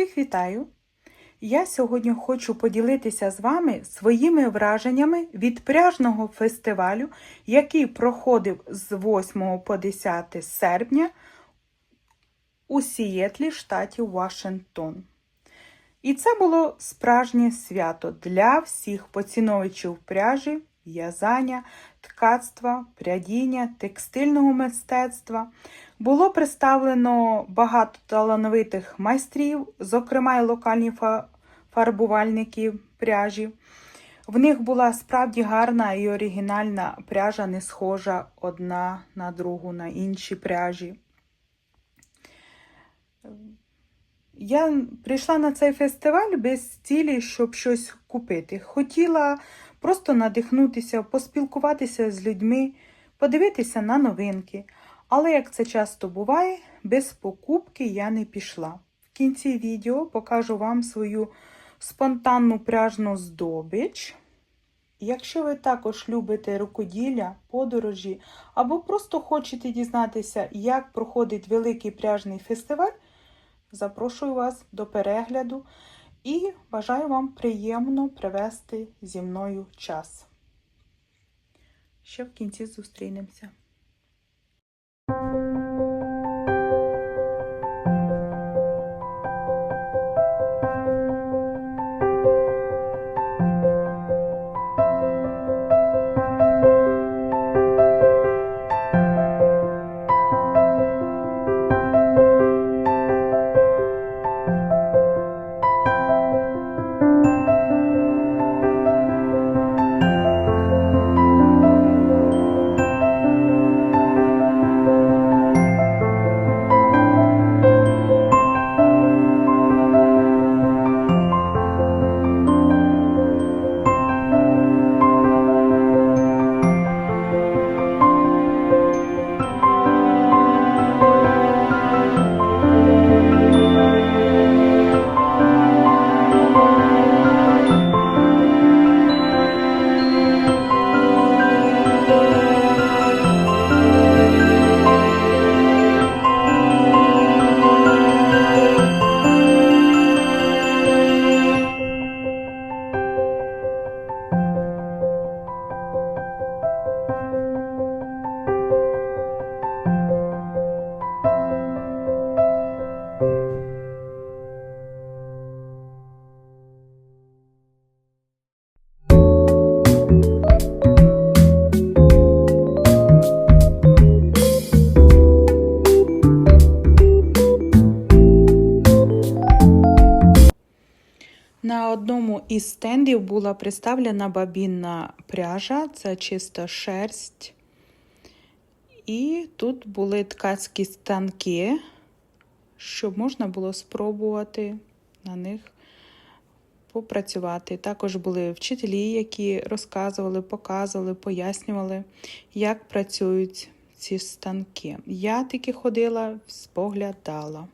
Усіх вітаю! Я сьогодні хочу поділитися з вами своїми враженнями від пряжного фестивалю, який проходив з 8 по 10 серпня у Сієтлі, штаті Вашингтон. І це було справжнє свято для всіх поціновувачів пряжі, в'язання, ткацтва, прядіння, текстильного мистецтва. Було представлено багато талановитих майстрів, зокрема й локальні фа- фарбувальники пряжі. В них була справді гарна і оригінальна пряжа, не схожа одна на другу, на інші пряжі. Я прийшла на цей фестиваль без цілі, щоб щось купити. Хотіла просто надихнутися, поспілкуватися з людьми, подивитися на новинки. Але, як це часто буває, без покупки я не пішла. В кінці відео покажу вам свою спонтанну пряжну здобич. Якщо ви також любите рукоділля, подорожі або просто хочете дізнатися, як проходить великий пряжний фестиваль, запрошую вас до перегляду і бажаю вам приємно привести зі мною час. Ще в кінці зустрінемося. Із стендів була представлена бабінна пряжа, це чиста шерсть. І тут були ткацькі станки, щоб можна було спробувати на них попрацювати. Також були вчителі, які розказували, показували, пояснювали, як працюють ці станки. Я тільки ходила, споглядала.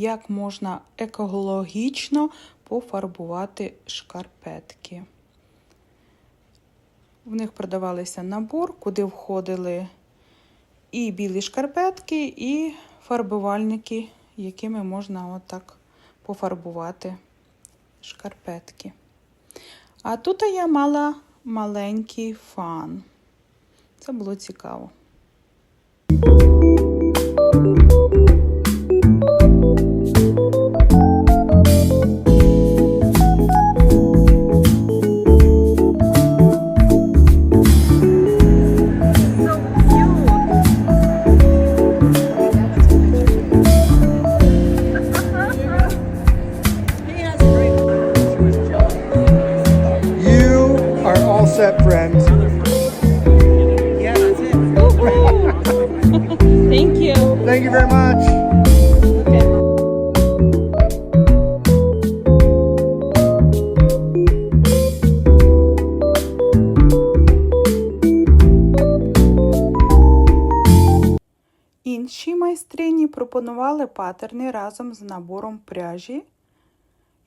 Як можна екологічно пофарбувати шкарпетки. В них продавалися набор, куди входили і білі шкарпетки, і фарбувальники, якими можна отак пофарбувати шкарпетки. А тут я мала маленький фан. Це було цікаво. Майстрині пропонували патерни разом з набором пряжі,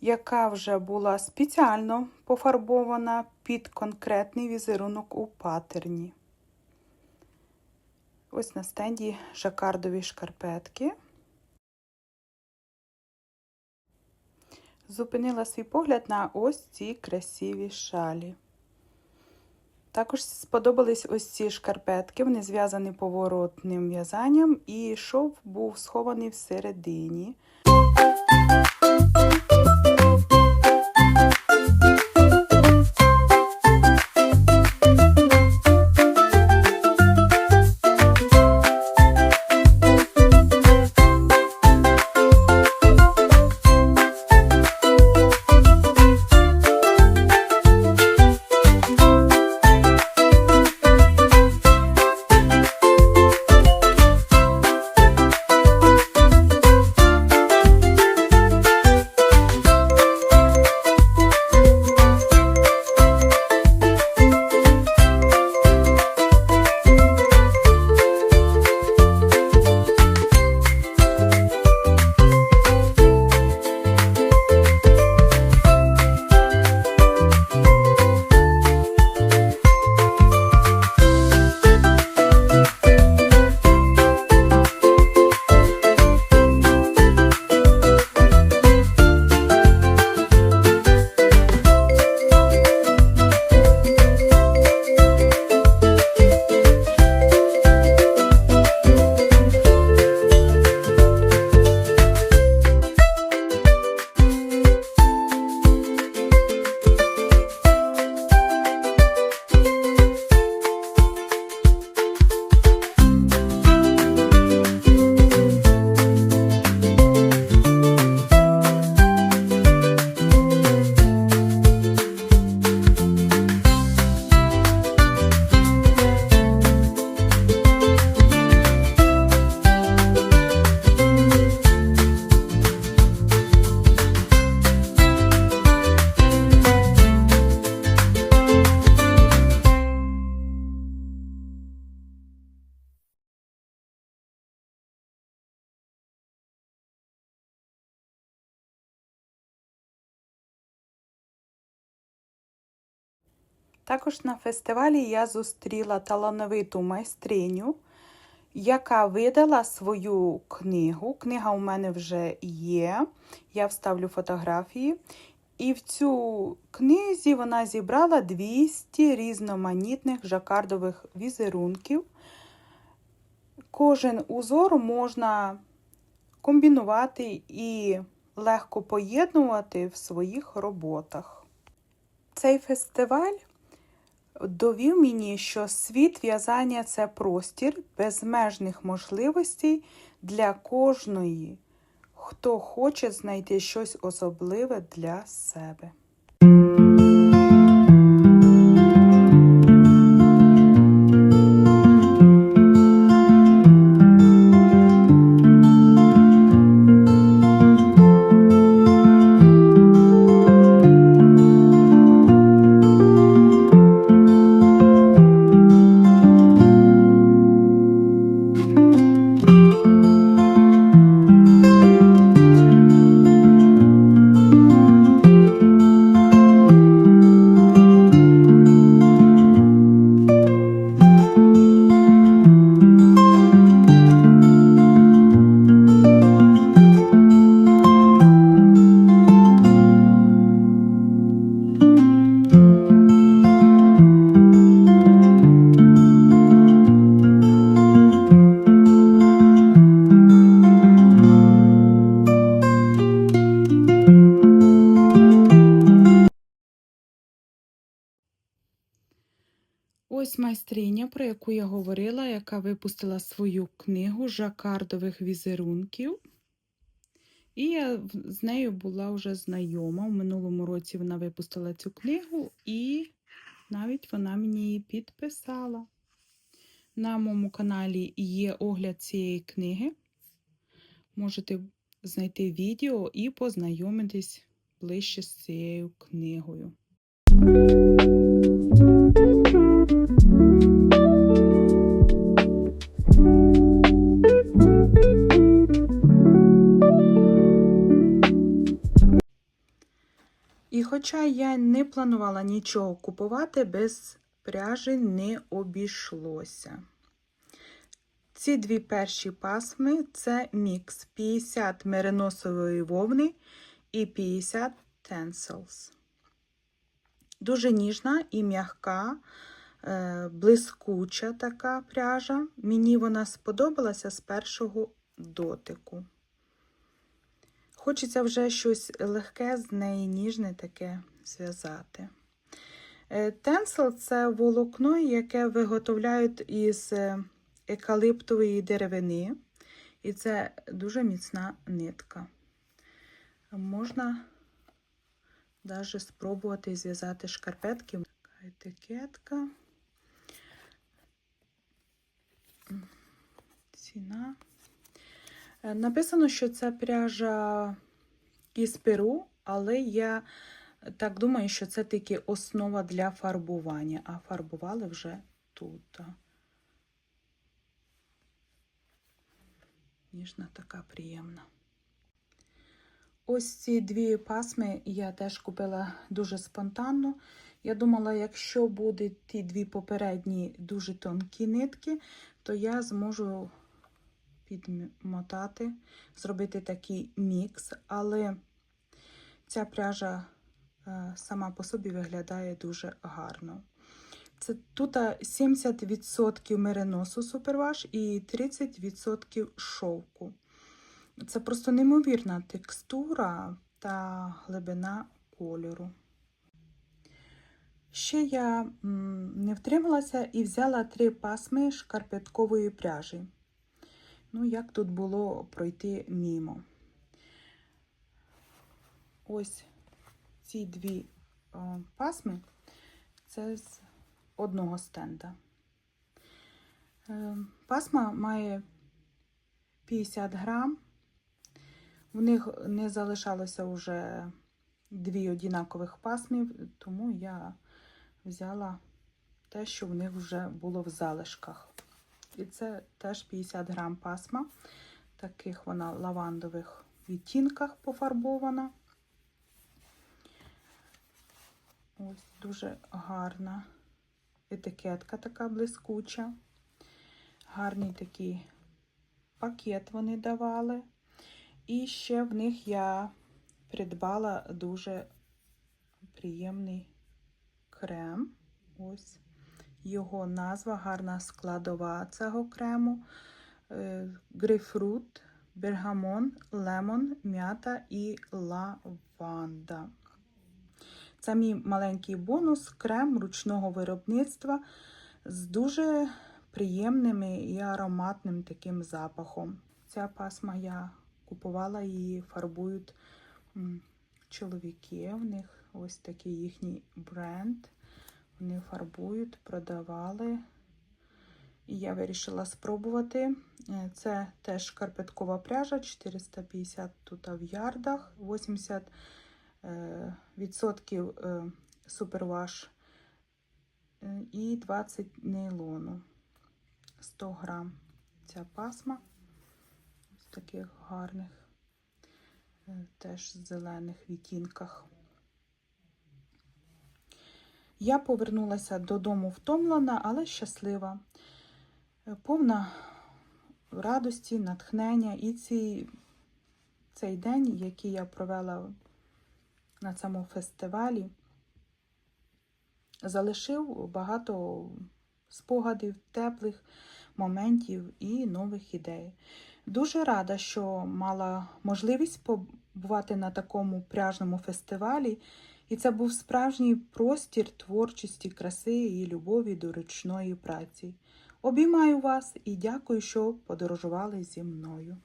яка вже була спеціально пофарбована під конкретний візерунок у патерні. Ось на стенді жакардові шкарпетки. Зупинила свій погляд на ось ці красиві шалі. Також сподобались ось ці шкарпетки, вони зв'язані поворотним в'язанням, і шов був схований всередині. Також на фестивалі я зустріла талановиту майстриню, яка видала свою книгу. Книга у мене вже є, я вставлю фотографії. І в цю книзі вона зібрала 200 різноманітних жакардових візерунків. Кожен узор можна комбінувати і легко поєднувати в своїх роботах. Цей фестиваль довів мені, що світ в'язання це простір безмежних можливостей для кожної, хто хоче знайти щось особливе для себе. Про яку я говорила, яка випустила свою книгу жакардових візерунків. І я з нею була вже знайома. У минулому році вона випустила цю книгу, і навіть вона мені її підписала. На моєму каналі є огляд цієї книги. можете знайти відео і познайомитись ближче з цією книгою. Хоча я не планувала нічого купувати, без пряжі не обійшлося. Ці дві перші пасми це мікс 50 мериносової вовни і 50 тенселс. Дуже ніжна і м'яка, е, блискуча така пряжа. Мені вона сподобалася з першого дотику. Хочеться вже щось легке з неї ніжне таке зв'язати. Тенсел це волокно, яке виготовляють із е, екалиптової деревини, і це дуже міцна нитка. Можна навіть спробувати зв'язати шкарпетки. Така етикетка. Ціна. Е, Написано, що це пряжа із Перу, але я так думаю, що це тільки основа для фарбування, а фарбували вже тут. Ніжна така приємна. Ось ці дві пасми я теж купила дуже спонтанно. Я думала, якщо будуть ті дві попередні дуже тонкі нитки, то я зможу підмотати, зробити такий мікс, але ця пряжа е, сама по собі виглядає дуже гарно. Це тут 70% мериносу суперваш і 30% шовку. Це просто неймовірна текстура та глибина кольору. Ще я не втрималася і взяла три пасми шкарпеткової пряжі. Ну, як тут було пройти мімо. Ось ці дві о, пасми це з одного стенда. Е, Пасма має 50 грам. В них не залишалося вже дві однакових пасмів, тому я взяла те, що в них вже було в залишках. І це теж 50 грам пасма. Таких вона лавандових відтінках пофарбована. Ось дуже гарна етикетка така блискуча. Гарний такий пакет вони давали. І ще в них я придбала дуже приємний крем. Ось його назва, гарна складова цього крему. Е, Грейпфрут, бергамон, лемон, м'ята і лаванда. Це мій маленький бонус, крем ручного виробництва з дуже приємним і ароматним таким запахом. Ця пасма я купувала її, фарбують чоловіки. В них ось такий їхній бренд. Вони фарбують, продавали. І я вирішила спробувати. Е, Це теж карпеткова пряжа, 450 тут в ярдах, 80 е, відсотків е, суперваш і 20 нейлону. 100 грам ця пасма. Ось таких гарних, теж зелених відтінках. Я повернулася додому втомлена, але щаслива, повна радості, натхнення. І ці, цей день, який я провела на цьому фестивалі, залишив багато спогадів, теплих моментів і нових ідей. Дуже рада, що мала можливість побувати на такому пряжному фестивалі. І це був справжній простір творчості, краси і любові до ручної праці. Обіймаю вас і дякую, що подорожували зі мною.